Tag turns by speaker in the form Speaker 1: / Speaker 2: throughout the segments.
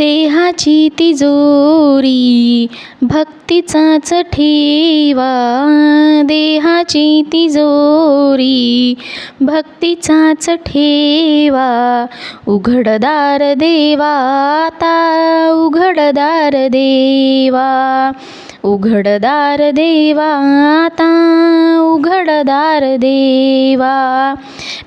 Speaker 1: देहाची तिजोरी भक्तीचाच ठेवा. देहाची तिजोरी भक्तीचाच ठेवा. उघडदार देवा आता उघडदार देवा. उघडदार देवा आता उघडदार देवा.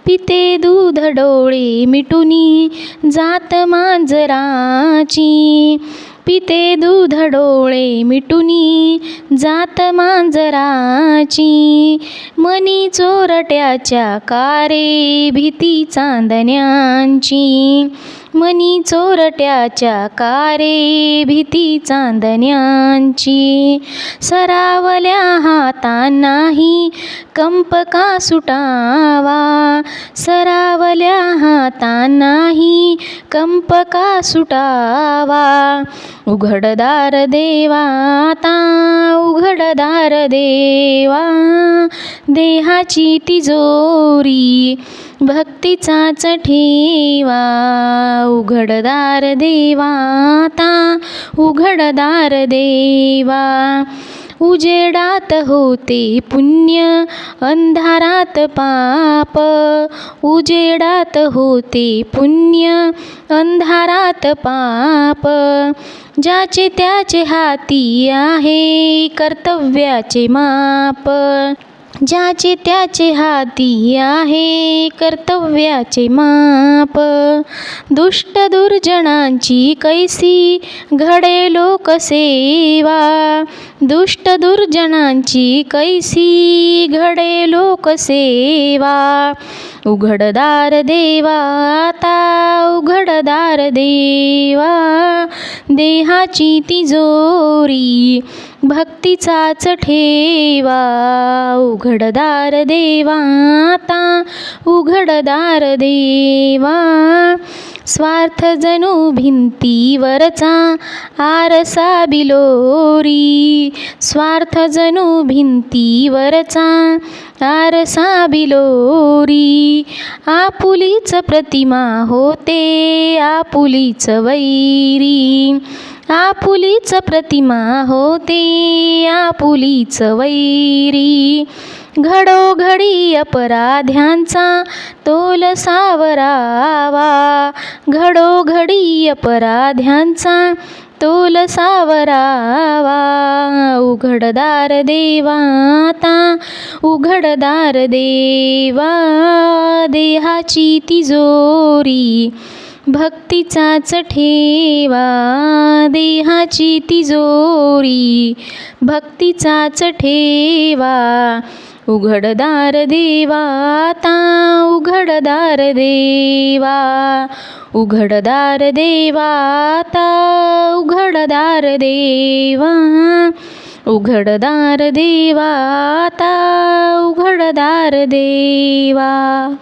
Speaker 1: पिते दूध डोळे मिटुनी जात मांजराची. पिते दूध डोळे मिटुनी जात मांजराची. मनी चोरट्याच्या कारे भीती चांदण्यांची. मनी चोरट्याच्या कारे भीती चांदण्यांची. सरावल्या हातांनाही कंप का सुटावा? सरावल्या हातांनाही कंप का सुटावा? उघडदार देवा दार देवा देहाची तिजोरी भक्तीचाच ठेवा. उघडदार देवाता उघडदार देवा. उजेडात होते पुण्य अंधारात पाप. उजेडात होते पुण्य अंधारात पाप. ज्याचे त्याचे हाती आहे कर्तव्याचे माप. ज्याचे त्याचे हाती आहे कर्तव्याचे माप. दुष्ट दुर्जनांची कैसी घडे लोकसेवा. दुष्ट दुर्जनांची कैसी घडे लोकसेवा. उघडदार देवा आता उघडदार देवा. देहाची तिजोरी भक्तीचाच ठेवा. उघडदार देवा आता उघडदार देवा. स्वार्थ जणू भिंतीवरचा आरसा बिलोरी. स्वार्थ जणू भिंतीवरचा आरसा बिलोरी. आपुलीच प्रतिमा होते आपुलीच वैरी. आपुलीच प्रतिमा होते आपुलीच वैरी. घडोघडी अपराध्यांचा तोल सावरावा. घडोघडी अपराध्यांचा तोल सावरावा. उघडदार देवाता उघडदार देवा देहाची तिजोरी भक्तीचाच ठेवा. देहाची तिजोरी भक्तीचाच ठेवा. उघडदार देवा आता उघडदार देवा. उघडदार देवा आता उघडदार देवा. उघडदार देवा आता उघडदार देवा.